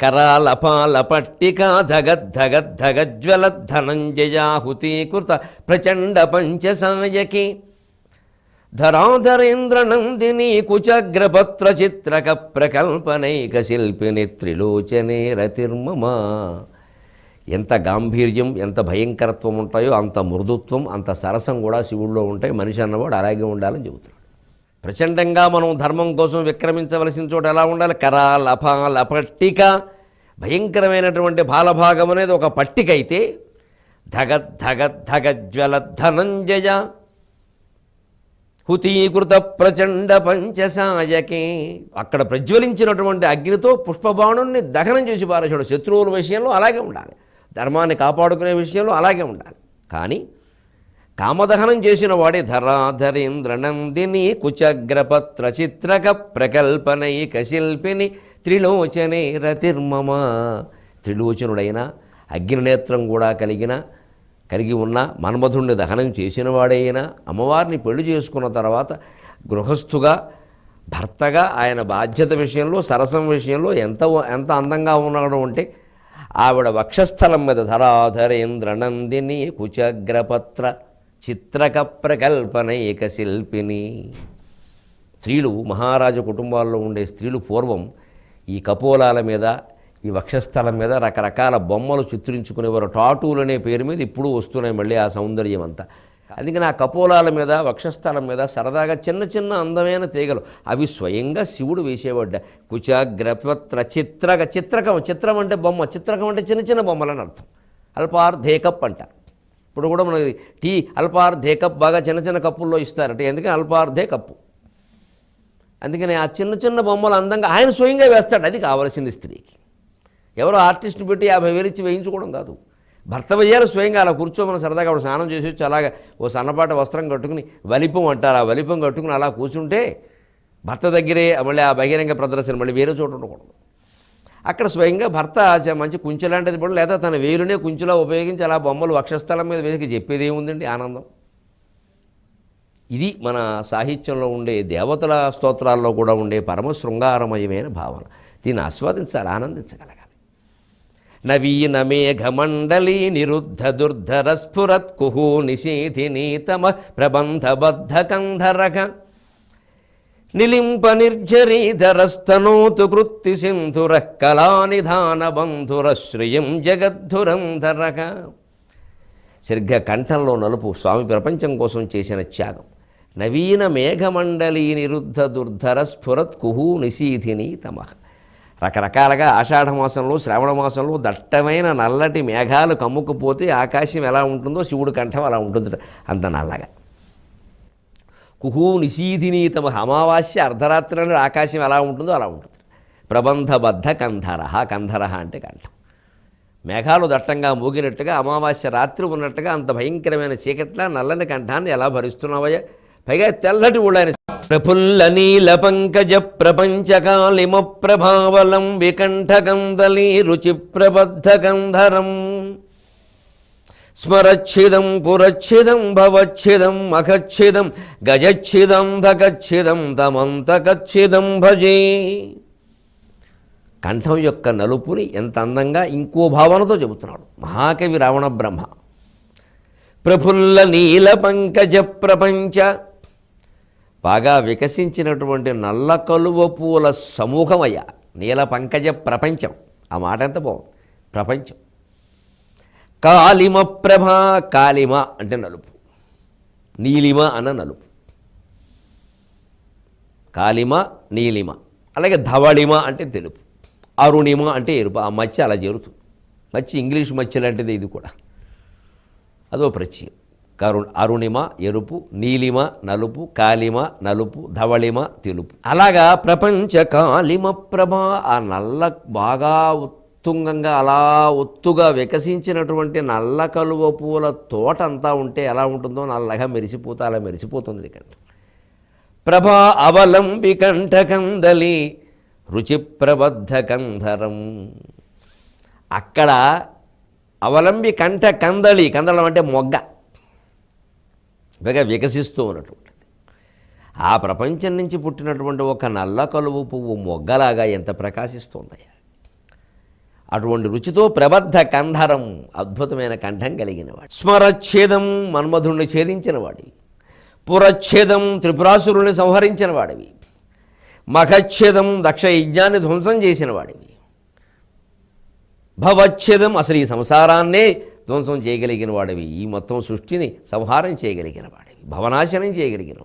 కరాలపాల పట్టికా ధగద్ధగద్ధగజ్వలద్ధనంజయాహుతీకృత ప్రచండ పంచసాయకి ధరాధరేంద్రనందిని కుచగ్రపత్ర చిత్రక ప్రకల్పనైక శిల్పిని త్రిలోచనే రతిర్మమా ఎంత గాంభీర్యం ఎంత భయంకరత్వం ఉంటాయో అంత మృదుత్వం అంత సరసం కూడా శివుడిలో ఉంటాయి మనిషి అన్నవాడు అలాగే ఉండాలని చెబుతున్నాడు. ప్రచండంగా మనం ధర్మం కోసం విక్రమించవలసిన చోట ఎలా ఉండాలి? కరా లఫ లపట్టిక భయంకరమైనటువంటి బాలభాగం అనేది ఒక పట్టిక అయితే ధగ ధగ ధగ జ్వల ధనంజయ హుతీకృత ప్రచండ పంచసాయకే. అక్కడ ప్రజ్వలించినటువంటి అగ్నితో పుష్పబాణుణ్ణి దహనం చేసి పారేశాడు శత్రువుల విషయంలో అలాగే ఉండాలి. ధర్మాన్ని కాపాడుకునే విషయంలో అలాగే ఉండాలి. కానీ కామదహనం చేసిన వాడే ధరాధరేంద్రనందిని కుచగ్రపత్ర చిత్రక ప్రకల్పనైక శిల్పిని త్రిలోచనే రతిర్మమ. త్రిలోచనుడైన అగ్నినేత్రం కూడా కలిగిన కలిగి ఉన్న మన్మధుణ్ణి దహనం చేసిన వాడైనా అమ్మవారిని పెళ్ళి చేసుకున్న తర్వాత గృహస్థుగా భర్తగా ఆయన బాధ్యత విషయంలో సరసం విషయంలో ఎంత ఎంత అందంగా ఉన్నాడు అంటే ఆవిడ వక్షస్థలం మీద ధరాధరేంద్ర నందిని కుచగ్రపత్ర చిత్రక ప్రకల్పనైక శిల్పిని. స్త్రీలు మహారాజు కుటుంబాల్లో ఉండే స్త్రీలు పూర్వం ఈ కపోలాల మీద ఈ వక్షస్థలం మీద రకరకాల బొమ్మలు చిత్రించుకునేవారు. టాటూలు అనే పేరు మీద ఇప్పుడు వస్తున్నాయి మళ్ళీ ఆ సౌందర్యం అంతా. అందుకని ఆ కపోలాల మీద వక్షస్థలం మీద సరదాగా చిన్న చిన్న అందమైన తీగలు. అవి స్వయంగా శివుడు వేసేవాడ కుచాగ్రపత్ర చిత్రక చిత్రకం చిత్రం అంటే బొమ్మ చిత్రకం అంటే చిన్న చిన్న బొమ్మలని అర్థం. అల్పార్ధేకప్ అంటారు ఇప్పుడు కూడా మనకి టీ అల్పార్ధే కప్ బాగా చిన్న చిన్న కప్పుల్లో ఇస్తారట. ఎందుకని? అల్పార్ధే కప్పు. అందుకని ఆ చిన్న చిన్న బొమ్మలు అందంగా ఆయన స్వయంగా వేస్తాడు. అది కావలసింది స్త్రీకి. ఎవరో ఆర్టిస్ట్ని పెట్టి యాభై వేలు ఇచ్చి వేయించుకోవడం కాదు. భర్త వెయ్యాలి స్వయంగా అలా కూర్చోమని సరదాగా అప్పుడు స్నానం చేసి వచ్చి అలాగా ఓ సన్నపాటి వస్త్రం కట్టుకుని వలిపం అంటారు. ఆ వలిపం కట్టుకుని అలా కూర్చుంటే భర్త దగ్గరే మళ్ళీ ఆ బహిరంగ ప్రదర్శన మళ్ళీ వేరే చోట ఉండకూడదు. అక్కడ స్వయంగా భర్త మంచి కుంచె లాంటిది కూడా లేదా తన వేలునే కుంచెలా ఉపయోగించి అలా బొమ్మలు వక్షస్థలం మీద వేసి చెప్పేది ఏముందండి ఆనందం? ఇది మన సాహిత్యంలో ఉండే దేవతల స్తోత్రాల్లో కూడా ఉండే పరమ శృంగారమయమైన భావన. దీన్ని ఆస్వాదించాలి ఆనందించగలగాలి. నవీన మేఘమండలి నిరుద్ధ దుర్ధర స్ఫురత్ కుహు నిశీధినీతమ ప్రబంధబద్ధ కంధరక నిలింప నిర్జరీధరస్తనోతు వృత్తి సింధుర కళానిధాన బంధుర శ్రియం జగద్ధురంధరక. సరిగ్గా కంఠంలో నలుపు స్వామి ప్రపంచం కోసం చేసిన త్యాగం. నవీన మేఘమండలి నిరుద్ధ దుర్ధర స్ఫురత్ కుహు నిశీధిని తమ. రకరకాలుగా ఆషాఢమాసంలో శ్రావణమాసంలో శ్రావణ మాసంలో దట్టమైన నల్లటి మేఘాలు కమ్ముకుపోతే ఆకాశం ఎలా ఉంటుందో శివుడు కంఠం అలా ఉంటుంది అంత నల్లగా. కుహూ నిశీధిని తమ అమావాస్య అర్ధరాత్రి ఆకాశం ఎలా ఉంటుందో అలా ఉంటుంది. ప్రబంధబద్ధ కంధర కంధర అంటే కంఠం. మేఘాలు దట్టంగా మూగినట్టుగా అమావాస్య రాత్రి ఉన్నట్టుగా అంత భయంకరమైన చీకట్ల నల్లని కంఠాన్ని ఎలా భరిస్తున్నావయ్యా? పైగా తెల్లటి ఊళ్ళని ప్రఫుల్ల నీల పంకజ ప్రపంచకాలిమ ప్రభావలం వికంఠకందలి రుచి ప్రబద్ధ కంధరం. స్మరచ్ఛిదం పురచ్ఛిదం భవచ్ఛిదం అఖచ్ఛిదం గజచ్ఛిదం ధగచ్ఛేదం తమంతకచ్ఛేదం భజే. కంఠం యొక్క నలుపుని ఎంత అందంగా ఇంకో భావనతో చెబుతున్నాడు. మహాకవి రావణ బ్రహ్మ. ప్రఫుల్ల నీల పంకజ ప్రపంచ. బాగా వికసించినటువంటి నల్ల కలువ పూల సమూహమయ్యా నీల పంకజ ప్రపంచం. ఆ మాట ఎంత బాగుంది? ప్రపంచం. కాలిమ ప్రభ కాలిమ అంటే నలుపు. నీలిమ అన్న నలుపు. కాలిమ నీలిమ. అలాగే ధవళిమ అంటే తెలుపు. అరుణిమ అంటే ఎరుపు. ఆ మచ్చ అలా చేరుతుంది. మచ్చి ఇంగ్లీష్ మత్స్య లాంటిది ఇది కూడా. అదో ప్రత్యయం. కరు అరుణిమ ఎరుపు నీలిమ నలుపు కాలిమ నలుపు ధవళిమ తెలుపు. అలాగా ప్రపంచ కాలిమ ప్రభ ఆ నల్ల బాగా ఉత్తుంగంగా అలా ఒత్తుగా వికసించినటువంటి నల్ల కలువ పూల తోట అంతా ఉంటే ఎలా ఉంటుందో నల్లగా మెరిసిపోతా అలా మెరిసిపోతుంది ఇక్కడ. ప్రభా అవలంబి కంఠకందలి రుచి ప్రబద్ధ కంధరం. అక్కడ అవలంబి కంఠ కందళి కందళం అంటే మొగ్గ. బాగా వికసిస్తూ ఉన్నటువంటిది. ఆ ప్రపంచం నుంచి పుట్టినటువంటి ఒక నల్ల కలువు పువ్వు మొగ్గలాగా ఎంత ప్రకాశిస్తుందయ్యా. అటువంటి రుచితో ప్రబద్ధ కంధరం అద్భుతమైన కంఠం కలిగినవాడు. స్మరచ్ఛేదం మన్మధుణ్ణి ఛేదించిన వాడివి పురచ్ఛేదం త్రిపురాసురుణ్ణి సంహరించిన వాడివి మఖచ్ఛేదం దక్ష యజ్ఞాన్ని ధ్వంసం చేసిన వాడివి భవచ్ఛేదం అసలు ఈ సంసారాన్నే ధ్వంసం చేయగలిగిన వాడివి ఈ మొత్తం సృష్టిని సంహారం చేయగలిగిన వాడివి భవనాశనం చేయగలిగిన